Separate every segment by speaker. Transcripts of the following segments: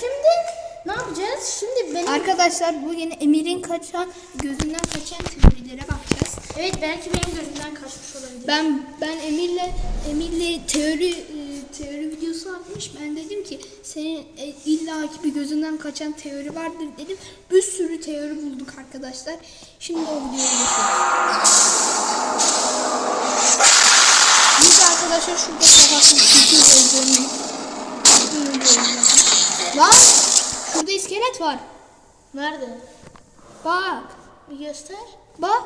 Speaker 1: şimdi ne yapacağız? Şimdi benim...
Speaker 2: Arkadaşlar bugün Emir'in kaçan gözünden kaçan teorilere bakacağız.
Speaker 1: Evet belki benim gözümden kaçmış olabilir.
Speaker 2: Ben ben Emir'le Emir'le teori e, teori videosu atmış. Ben dedim ki senin e, illaki bir gözünden kaçan teori vardır dedim. Bir sürü teori bulduk arkadaşlar. Şimdi o videoya geçiyoruz. Biz arkadaşlar şurada kafasını çekiyor olduğunu. Lan şurada iskelet var.
Speaker 1: Nerede?
Speaker 2: Bak.
Speaker 1: Bir göster.
Speaker 2: Bak.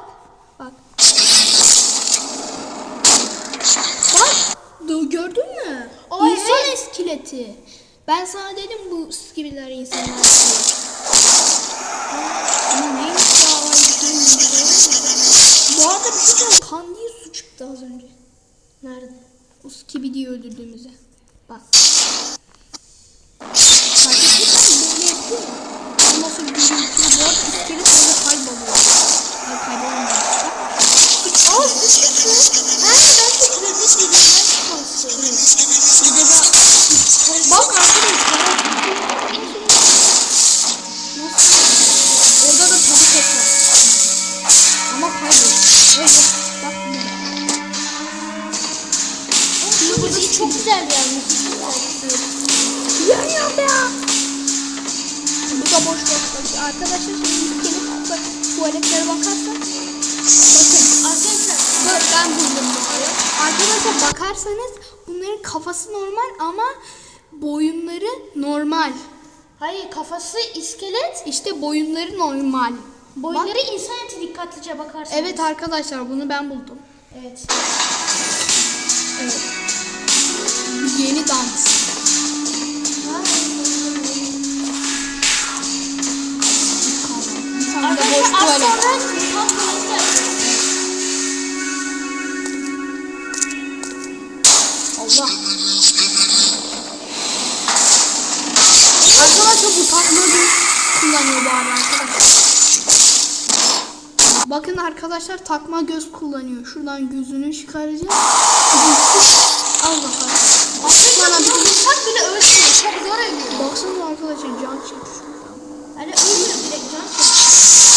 Speaker 2: Bak. Bak. Gördün mü?
Speaker 1: Aa,
Speaker 2: İnsan
Speaker 1: evet.
Speaker 2: iskeleti. Ben sana dedim bu skibiler insanlar diye. Ama neymiş ya? Bu arada bir şey söyleyeyim. Kan diye su çıktı az önce.
Speaker 1: Nerede?
Speaker 2: O skibidiyi öldürdüğümüzde. Bak. Fark ettiysen böyle yapıyor. Ondan sonra görüntülü bu arada iskelet böyle kayboluyor. Ay kaybolmuyor. Bak.
Speaker 1: Aa su çıktı. Ha ben de trafik dediğimden çıkması.
Speaker 2: Bir de Bak arkadaşlar. Nasıl? Orada da tek var. Ama kayboluyor. Evet. Bak
Speaker 1: müziği çok güzel güzel.
Speaker 2: Yanıyorum ya. Bu da boş boş. Arkadaşlar şimdi kutu tuvaletlere bakarsak. Bakın.
Speaker 1: Arkadaşlar
Speaker 2: ben buldum bunları. Arkadaşlar bakarsanız bunların kafası normal ama boyunları normal.
Speaker 1: hayır kafası iskelet.
Speaker 2: İşte boyunları normal.
Speaker 1: Boyunları
Speaker 2: Bak.
Speaker 1: insan eti dikkatlice bakarsanız.
Speaker 2: Evet arkadaşlar bunu ben buldum.
Speaker 1: Evet.
Speaker 2: Evet. Yeni dans.
Speaker 1: Arkadaşlar
Speaker 2: bu göz kullanıyor bu arada arkadaşlar. Bakın arkadaşlar takma göz kullanıyor. Şuradan gözünü çıkaracağız. Allah Allah. Bana bir
Speaker 1: Mutant bile ölçmüyor. Çok zor ölüyor.
Speaker 2: Baksana arkadaşlar can çekti.
Speaker 1: Yani ölmüyor direkt can çekiyor.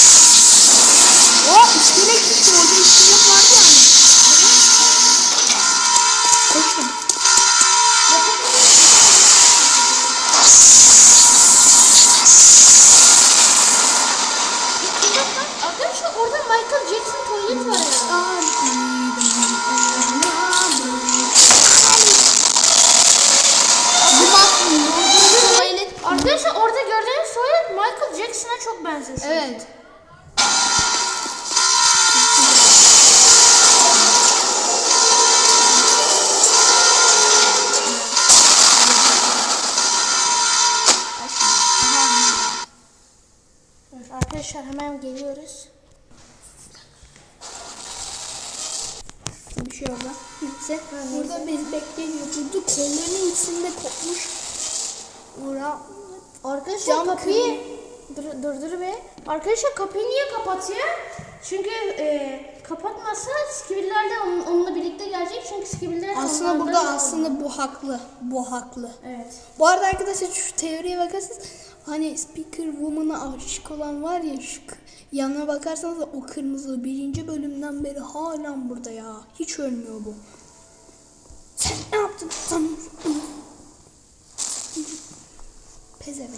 Speaker 2: Orada
Speaker 1: Michael Jackson tuvalet var ya. Arkadaşlar orada gördüğünüz tuvalet Michael Jackson'a çok benziyor.
Speaker 2: Evet.
Speaker 1: Arkadaşlar hemen geliyoruz.
Speaker 2: Bir şey oldu. Neyse. Burada biz bekliyor. Burada kollarının içinde kopmuş. Ora.
Speaker 1: Arkadaşlar
Speaker 2: Cam
Speaker 1: kapıyı dur, dur dur be. Arkadaşlar kapıyı niye kapatıyor? Çünkü e, kapatmazsa skibiller de onun, onunla birlikte gelecek. Çünkü skibiller
Speaker 2: Aslında burada aslında bu haklı. Bu haklı.
Speaker 1: Evet.
Speaker 2: Bu arada arkadaşlar şu teoriye bakarsanız hani Speaker Woman'a aşık olan var ya şu yanına bakarsanız da o kırmızı birinci bölümden beri hala burada ya. Hiç ölmüyor bu. Sen ne yaptın? Sen... Pezevenk.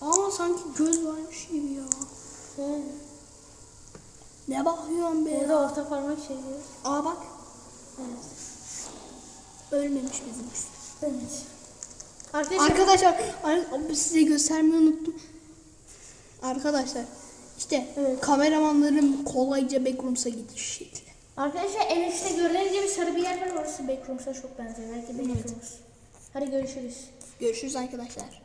Speaker 2: Aa sanki göz varmış gibi ya. Ne bakıyorsun be
Speaker 1: Burada
Speaker 2: ya?
Speaker 1: orta parmak şey diyor.
Speaker 2: Aa bak.
Speaker 1: Evet.
Speaker 2: Ölmemiş bizim kız.
Speaker 1: Evet. Arkadaşlar,
Speaker 2: Arkadaşlar ar- size göstermeyi unuttum. Arkadaşlar işte kameramanların kolayca backrooms'a gidiş şekli.
Speaker 1: arkadaşlar en üstte gördüğünüz gibi sarı bir yer var. Orası Backrooms'a çok benziyor. Belki Backrooms. Hadi görüşürüz.
Speaker 2: Görüşürüz arkadaşlar.